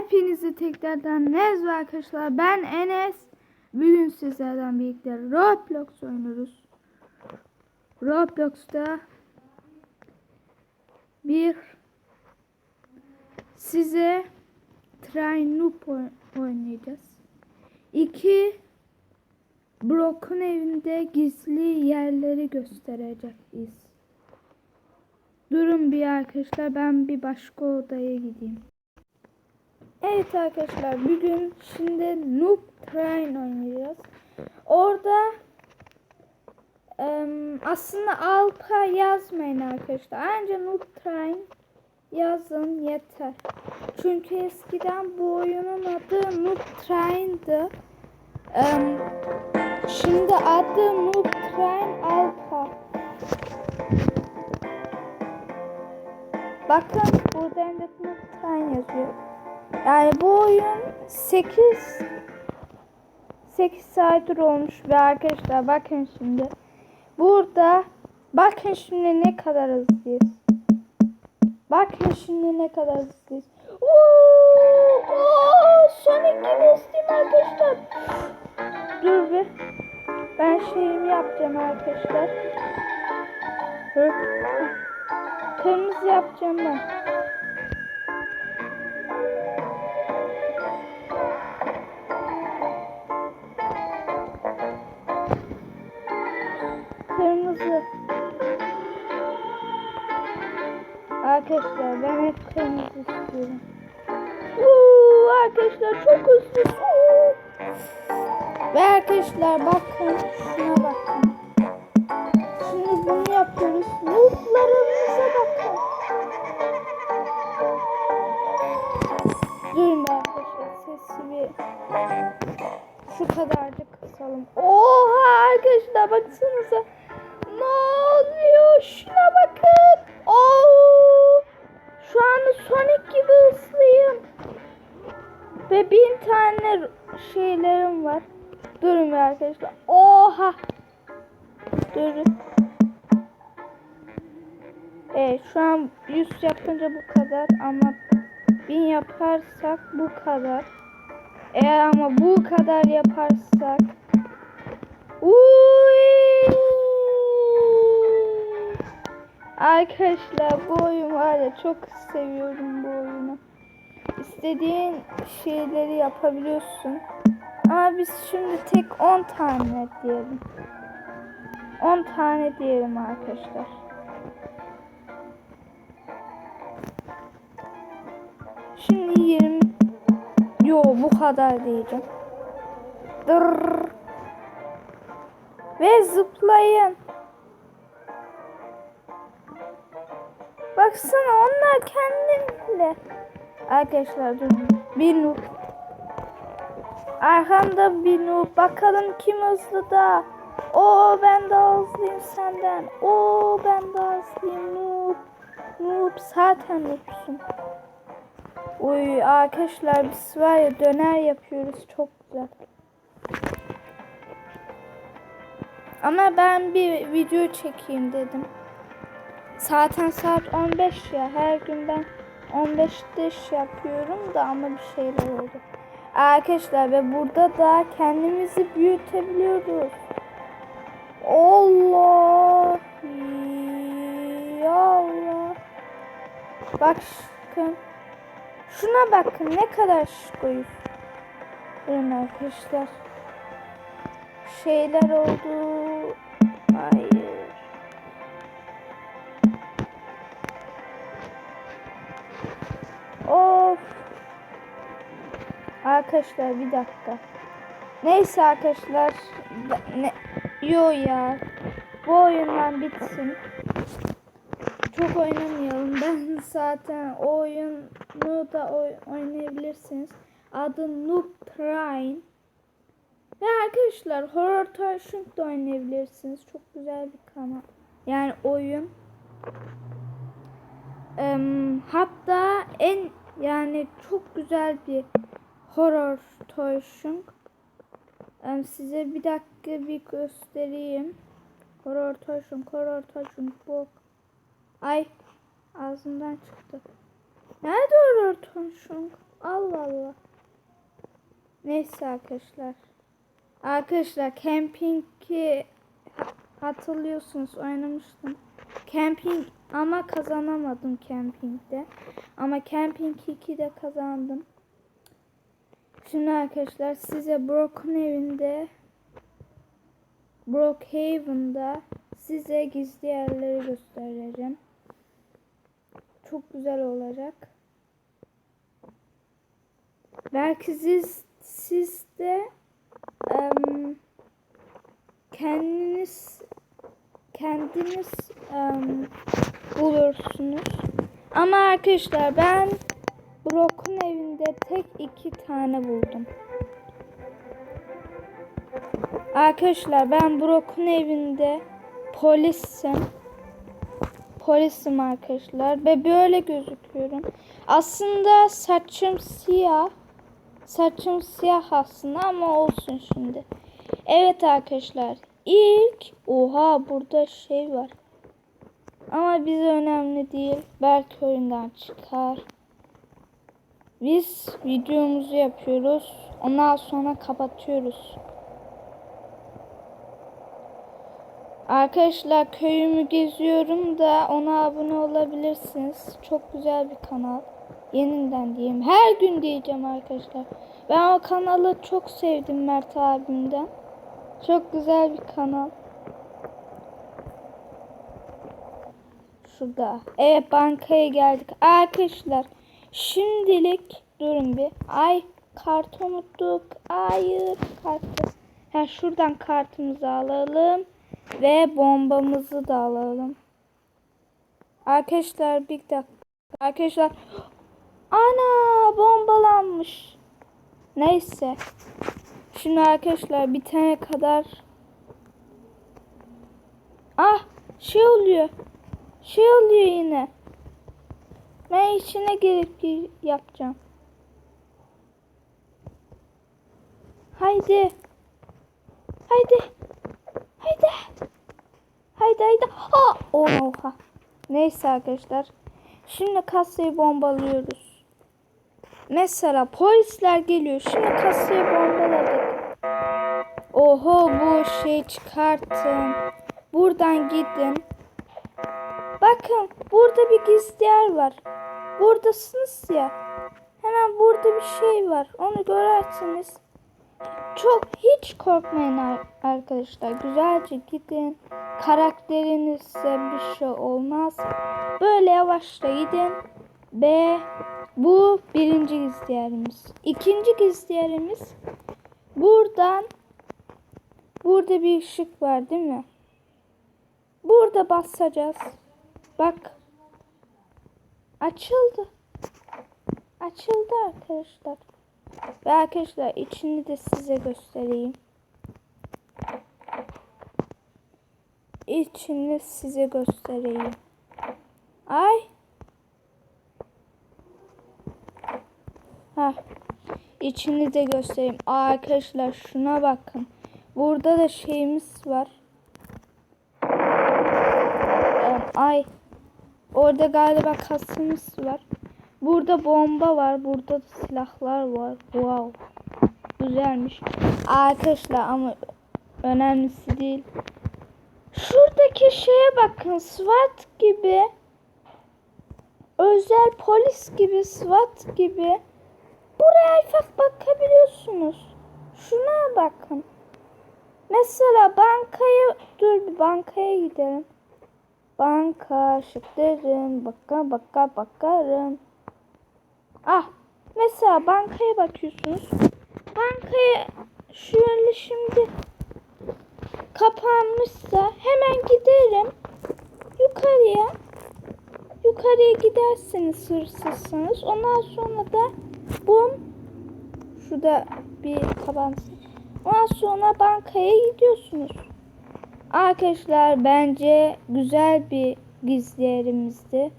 Hepinizi tekrardan merhaba arkadaşlar. Ben Enes. Bugün sizlerden birlikte Roblox oynuyoruz. Roblox'ta bir size Train Noob oy- oynayacağız. İki Brock'un evinde gizli yerleri göstereceğiz. Durun bir arkadaşlar ben bir başka odaya gideyim. Evet arkadaşlar bugün şimdi Noob Train oynayacağız. Orada aslında Alpa yazmayın arkadaşlar. Anca Noob Train yazın yeter. Çünkü eskiden bu oyunun adı Noob Train'di. Şimdi adı Noob Train Alpha. Bakın burada Noob Train yazıyor. Yani bu oyun 8 8 saattir olmuş ve arkadaşlar bakın şimdi. Burada bakın şimdi ne kadar hızlıyız. Bakın şimdi ne kadar hızlıyız. Oo, oo, Sonic gibi arkadaşlar. Dur bir. Ben şeyimi yapacağım arkadaşlar. Kırmızı yapacağım ben. Arkadaşlar ben hep kırmızı istiyorum. Uuu, arkadaşlar çok hızlı. Ve arkadaşlar bakın şuna bakın. Şimdi bunu yapıyoruz. Nooblarımıza bakın. Durun arkadaşlar sesi bir şu kadarcık kısalım. Oha arkadaşlar baksanıza. Ne oluyor? Şuna bakın. Anda Sonic gibi hızlıyım. Ve bin tane şeylerim var. Durun bir arkadaşlar. Oha. Durun. Evet şu an 100 yapınca bu kadar ama 1000 yaparsak bu kadar. Eğer ama bu kadar yaparsak Uy! Arkadaşlar bu oyun var ya çok seviyorum bu oyunu. İstediğin şeyleri yapabiliyorsun. Ama biz şimdi tek 10 tane diyelim. 10 tane diyelim arkadaşlar. Şimdi 20 Yo bu kadar diyeceğim. Dır. Ve zıplayın. Baksana onlar kendinle. Arkadaşlar durun. Bir noob. Arkamda bir noob. Bakalım kim hızlı da. Oo ben daha hızlıyım senden. Oo ben daha hızlıyım noob. Noob zaten noobsun. Uy arkadaşlar biz var ya döner yapıyoruz çok güzel. Ama ben bir video çekeyim dedim. Zaten saat 15 ya her gün ben 15'te iş yapıyorum da ama bir şeyler oldu. Arkadaşlar ve burada da kendimizi büyütebiliyoruz. Allah ya Allah. Bakın. Şuna bakın ne kadar. Durun arkadaşlar. Şeyler oldu. Hayır. Arkadaşlar bir dakika. Neyse arkadaşlar. Ne? Yo ya. Bu oyundan bitsin. Çok oynamayalım. Ben zaten o oyunu da oy- oynayabilirsiniz. Adı Noob Train. Ve arkadaşlar Horror Torching da oynayabilirsiniz. Çok güzel bir kanal. Yani oyun. Em, hatta en yani çok güzel bir Horror Torching. Em, size bir dakika bir göstereyim. Horror Torching, Horror Torching bu. Ay ağzımdan çıktı. Nerede Horror Torching? Allah Allah. Neyse arkadaşlar. Arkadaşlar camping'i ha- hatırlıyorsunuz oynamıştım. Camping ama kazanamadım camping'de. Ama camping 2'de kazandım. Şimdi arkadaşlar size Broken evinde Brookhaven'da size gizli yerleri göstereceğim. Çok güzel olacak. Belki siz, siz de em, kendiniz kendiniz em, bulursunuz. Ama arkadaşlar ben tek iki tane buldum. Arkadaşlar ben Brock'un evinde polisim. Polisim arkadaşlar ve böyle gözüküyorum. Aslında saçım siyah. Saçım siyah aslında ama olsun şimdi. Evet arkadaşlar. ilk oha burada şey var. Ama bize önemli değil. Belki oyundan çıkar. Biz videomuzu yapıyoruz. Ondan sonra kapatıyoruz. Arkadaşlar köyümü geziyorum da ona abone olabilirsiniz. Çok güzel bir kanal. Yeniden diyeyim. Her gün diyeceğim arkadaşlar. Ben o kanalı çok sevdim Mert abimden. Çok güzel bir kanal. Şurada. Evet bankaya geldik. Arkadaşlar şimdilik durun bir. Ay kart unuttuk. Hayır kartı. Ha, şuradan kartımızı alalım. Ve bombamızı da alalım. Arkadaşlar bir dakika. Arkadaşlar. Ana bombalanmış. Neyse. Şimdi arkadaşlar bitene kadar. Ah şey oluyor. Şey oluyor yine. Ben içine girip gi- yapacağım. Haydi. Haydi. Haydi. Haydi haydi. Ha! Oha. Neyse arkadaşlar. Şimdi kasayı bombalıyoruz. Mesela polisler geliyor. Şimdi kasayı bombaladık. Oho bu şey çıkartın. Buradan gidin. Bakın burada bir gizli yer var. Buradasınız ya. Hemen burada bir şey var. Onu görersiniz. Çok hiç korkmayın ar- arkadaşlar. Güzelce gidin. Karakterinizde bir şey olmaz. Böyle yavaşça gidin. Ve bu birinci gizli yerimiz. İkinci gizli yerimiz buradan burada bir ışık var değil mi? Burada basacağız. Bak. Açıldı. Açıldı arkadaşlar. Ve arkadaşlar içini de size göstereyim. İçini size göstereyim. Ay. Ha. İçini de göstereyim. Aa, arkadaşlar şuna bakın. Burada da şeyimiz var. Ay. Orada galiba kasımız var. Burada bomba var. Burada da silahlar var. Wow. Güzelmiş. Arkadaşlar ama önemlisi değil. Şuradaki şeye bakın. SWAT gibi. Özel polis gibi. SWAT gibi. Buraya ufak bakabiliyorsunuz. Şuna bakın. Mesela bankaya dur bir bankaya gidelim. Banka şıklarım. Baka baka bakarım. Ah mesela bankaya bakıyorsunuz. Bankaya şöyle şimdi kapanmışsa hemen giderim yukarıya. Yukarıya gidersiniz hırsızsınız. Ondan sonra da bum şurada bir kapansın. Ondan sonra bankaya gidiyorsunuz. Arkadaşlar bence güzel bir gizli yerimizdi.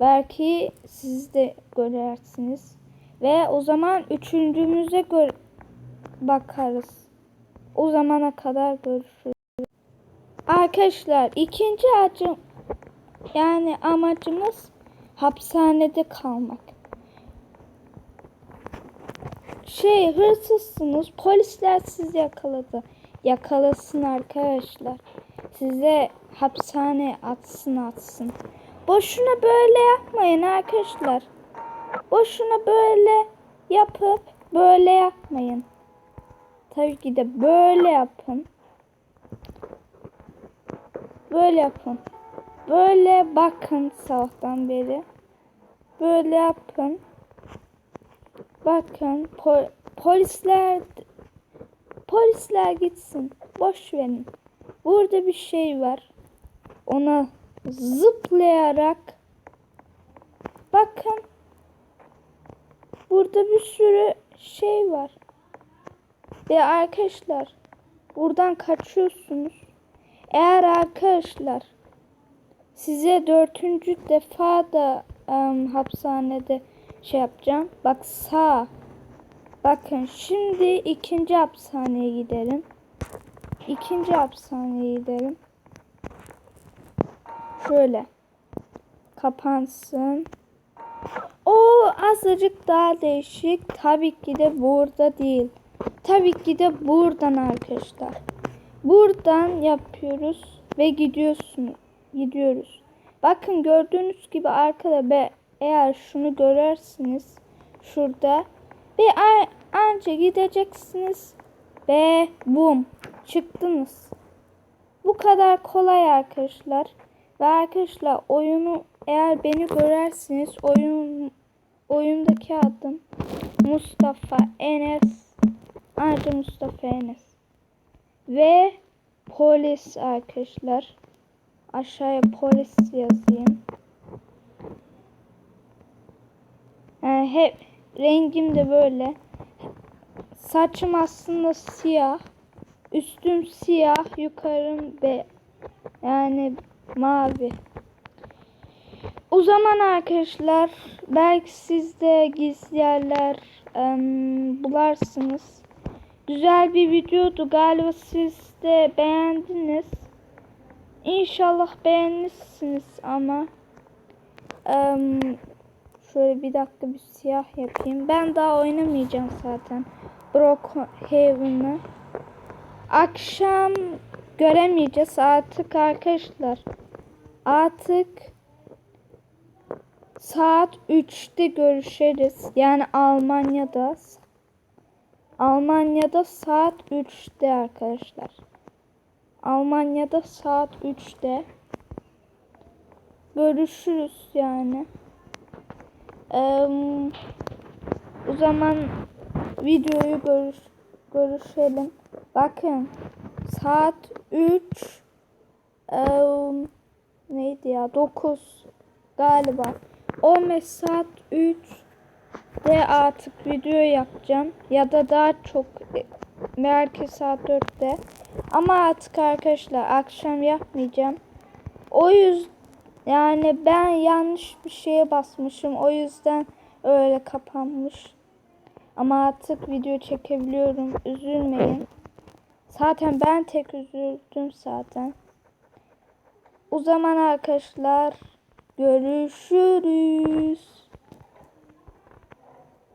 Belki siz de görersiniz. Ve o zaman üçüncümüze gör bakarız. O zamana kadar görüşürüz. Arkadaşlar ikinci acım yani amacımız hapishanede kalmak. şey hırsızsınız. Polisler sizi yakaladı. Yakalasın arkadaşlar. Size hapishane atsın atsın. Boşuna böyle yapmayın arkadaşlar. Boşuna böyle yapıp böyle yapmayın. Tabii ki de böyle yapın. Böyle yapın. Böyle bakın sabahtan beri. Böyle yapın. Bakın po- polisler polisler gitsin. Boş verin. Burada bir şey var. Ona zıplayarak bakın. Burada bir sürü şey var. Ve arkadaşlar buradan kaçıyorsunuz. Eğer arkadaşlar size dördüncü defa da em, hapishanede şey yapacağım. Bak sağ. Bakın şimdi ikinci hapishaneye gidelim. İkinci hapishaneye gidelim. Şöyle. Kapansın. O azıcık daha değişik. Tabii ki de burada değil. Tabii ki de buradan arkadaşlar. Buradan yapıyoruz ve gidiyorsunuz. Gidiyoruz. Bakın gördüğünüz gibi arkada be eğer şunu görersiniz şurada ve anca gideceksiniz ve bum çıktınız. Bu kadar kolay arkadaşlar. Ve arkadaşlar oyunu eğer beni görersiniz oyun oyundaki adım Mustafa Enes. Anca Mustafa Enes. Ve polis arkadaşlar. Aşağıya polis yazayım. Yani hep rengim de böyle. Saçım aslında siyah üstüm siyah yukarım be yani mavi o zaman arkadaşlar belki siz de gizli yerler em, bularsınız. Güzel bir videodu. Galiba siz de beğendiniz. İnşallah beğenmişsiniz ama em, şöyle bir dakika bir siyah yapayım. Ben daha oynamayacağım zaten. Brookhaven'ı. Akşam göremeyeceğiz artık arkadaşlar. Artık saat 3'te görüşeriz. Yani Almanya'da. Almanya'da saat 3'te arkadaşlar. Almanya'da saat 3'te. Görüşürüz yani. Eee, o zaman videoyu görüş görüşelim. Bakın. Saat 3 eee, neydi ya? 9 galiba. 15 saat 3 de artık video yapacağım. Ya da daha çok e, belki saat 4'te ama artık arkadaşlar akşam yapmayacağım. O yüzden yani ben yanlış bir şeye basmışım. O yüzden öyle kapanmış. Ama artık video çekebiliyorum. Üzülmeyin zaten ben tek üzüldüm zaten. O zaman arkadaşlar görüşürüz